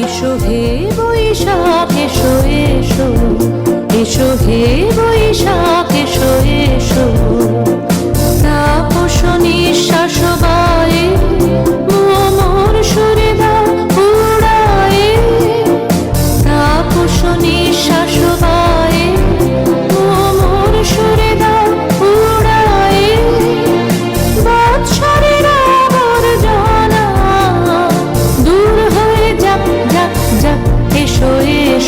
এসো বৈশাখে শোয়ে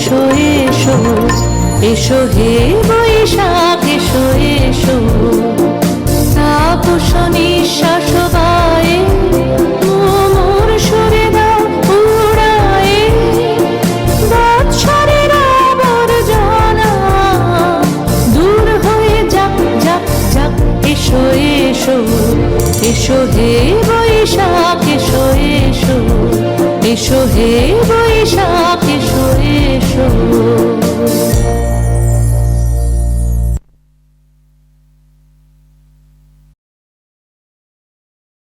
এসো এসো এসো হে বৈশাখ, এসো এসো। তাপস নিঃশ্বাস বায়ে এসো। এসো হে বৈশাখ, এসো এসো। এসো হে বৈশাখ এসো এসো